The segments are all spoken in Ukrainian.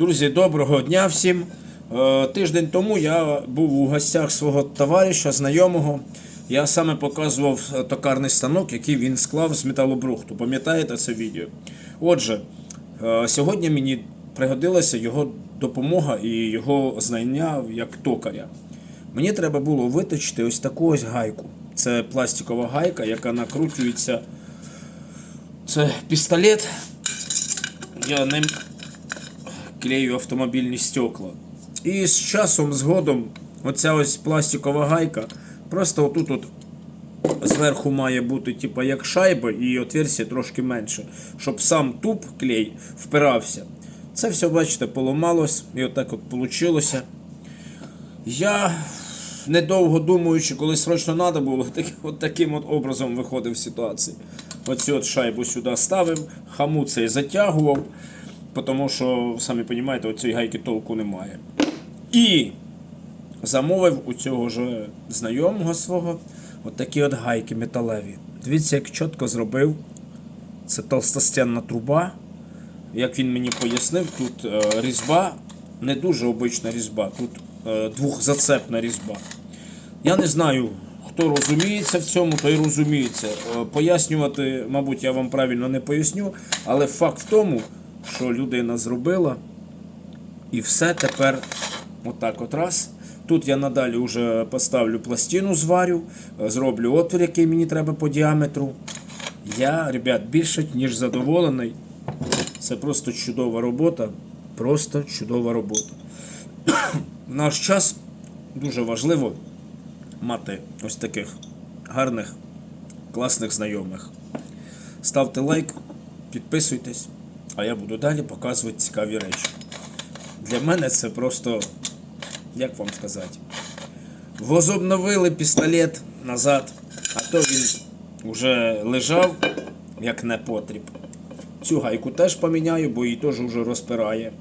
Друзі, доброго дня всім. Е, Тиждень тому я був у гостях свого товариша, знайомого. Я саме показував е, токарний станок, який він склав з металобрухту. Пам'ятаєте це відео? Отже, е, сьогодні мені пригодилася його допомога і його знання як токаря. Мені треба було виточити ось таку ось гайку. Це пластикова гайка, яка накручується. Це пістолет. Я ним клею автомобільні стекла. І з часом, згодом, оця ось пластикова гайка, просто отут от зверху має бути, типа, як шайба, і отверстие трошки менше, щоб сам туп клей впирався. Це все, бачите, поламалось, і отак от вийшло. Я, недовго думаючи, коли срочно треба було, так, от таким от образом виходив з ситуації. Оцю от шайбу сюди ставив, хаму цей затягував, тому що, самі розумієте, у цієї гайки толку немає. І замовив у цього ж знайомого свого от такі от гайки металеві. Дивіться, як чітко зробив. Це толстостенна труба. Як він мені пояснив, тут е, різьба, не дуже обична різьба, тут е, двохзацепна різьба. Я не знаю, хто розуміється в цьому, той розуміється. Е, Пояснювати, мабуть, я вам правильно не поясню, але факт в тому, що людина зробила, і все тепер отак от раз. Тут я надалі вже поставлю пластину, зварю, е, зроблю отвір, який мені треба по діаметру. Я, ребят, більше ніж задоволений. Це просто чудова робота. Просто чудова робота. В наш час дуже важливо мати ось таких гарних, класних знайомих. Ставте лайк, підписуйтесь, а я буду далі показувати цікаві речі. Для мене це просто, як вам сказати, возобновили пістолет назад, а то він вже лежав як непотріб. Цю гайку теж поміняю, бо її теж вже розпирає.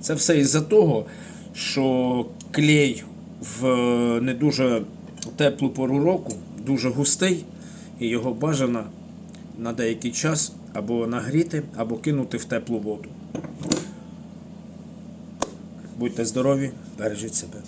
Це все із-за того, що клей в не дуже теплу пору року дуже густий, і його бажано на деякий час або нагріти, або кинути в теплу воду. Будьте здорові, бережіть себе.